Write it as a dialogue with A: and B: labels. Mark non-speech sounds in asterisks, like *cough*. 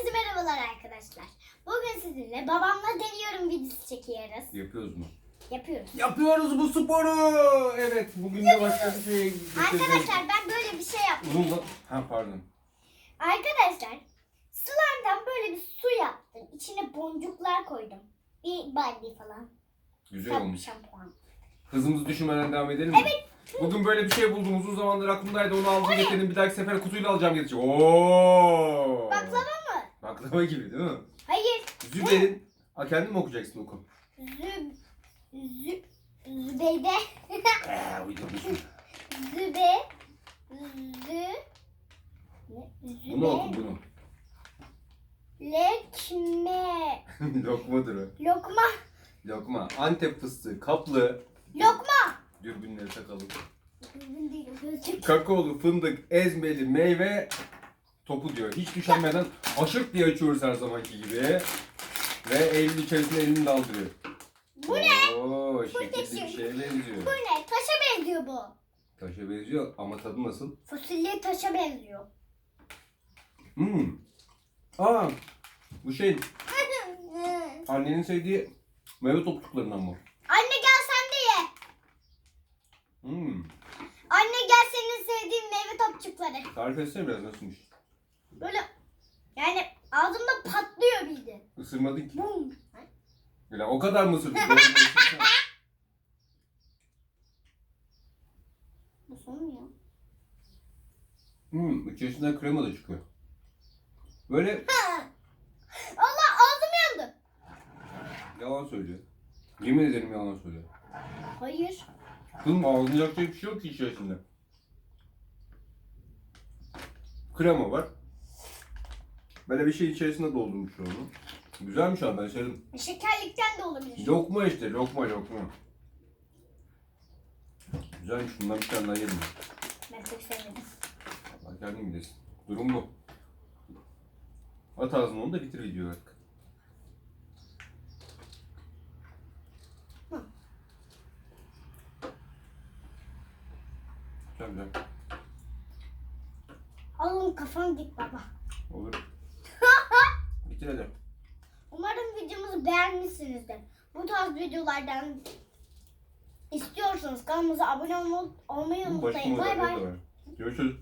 A: Herkese merhabalar arkadaşlar. Bugün sizinle babamla deniyorum videosu çekiyoruz.
B: Yapıyoruz mu?
A: Yapıyoruz.
B: Yapıyoruz bu sporu. Evet bugün de başka bir şey.
A: Arkadaşlar ben böyle bir şey yaptım.
B: Uzun da... Ha pardon.
A: Arkadaşlar slime'dan böyle bir su yaptım. İçine boncuklar koydum. Bir Barbie falan.
B: Güzel
A: Şam-
B: olmuş.
A: Şampuan.
B: Hızımızı düşürmeden devam edelim mi? Evet. Bugün böyle bir şey buldum. Uzun zamandır aklımdaydı. Onu aldım getirdim. Bir dahaki sefer kutuyla alacağım getireceğim. Oo.
A: Baklava?
B: Baklava gibi değil mi?
A: Hayır.
B: Zübeyir'in... Ha kendin mi okuyacaksın oku?
A: Zü... Zü... Zübeyde.
B: Eee uydurmuşum.
A: Zübe... Zü... Ne? Zübe...
B: Bunu oku bunu.
A: Lekme... *laughs*
B: Lokmadır o.
A: Lokma...
B: Lokma. Antep fıstığı, kaplı.
A: Lokma...
B: Dürbünleri takalım.
A: Düzgün değil gözlük.
B: Kakaolu, fındık, ezmeli, meyve topu diyor. Hiç düşünmeden aşık diye açıyoruz her zamanki gibi. Ve Eylül içerisinde elini daldırıyor.
A: Bu ne?
B: Oo, şekilli bir şeye benziyor.
A: Bu ne? Taşa benziyor bu.
B: Taşa benziyor ama tadı nasıl?
A: Fasulye taşa benziyor.
B: Hmm. Aa, bu şey *laughs* annenin sevdiği meyve topçuklarından bu.
A: Anne gel sen de ye.
B: Hmm.
A: Anne gel senin sevdiğin meyve topçukları.
B: Tarif etsene biraz nasılmış.
A: Böyle yani ağzımda patlıyor bildi.
B: Isırmadın ki.
A: Bum.
B: Öyle o kadar mı ısırdın? *laughs*
A: Bu son mu ya?
B: hmm, içerisinden krema da çıkıyor. Böyle *laughs*
A: Allah ağzım yandı.
B: yalan söylüyor. Yemin ederim yalan söylüyor.
A: Hayır.
B: Kızım ağzını yakacak bir şey yok ki içerisinde. Krema var. Böyle bir şey içerisinde doldurmuş onu. Güzelmiş abi ben sevdim.
A: Şekerlikten de olabilir.
B: Lokma işte lokma lokma. Güzelmiş bundan bir tane daha yerim. ben.
A: Çok sevmedim.
B: Allah kendin gidesin. Durum bu. At ağzına onu da bitir videoyu artık. Güzel güzel.
A: Alın kafam dik baba.
B: Olur. Bitir hadi.
A: Umarım videomuzu beğenmişsinizdir. Bu tarz videolardan istiyorsanız kanalımıza abone olmayı, unutmayın. Bay bay.
B: Görüşürüz.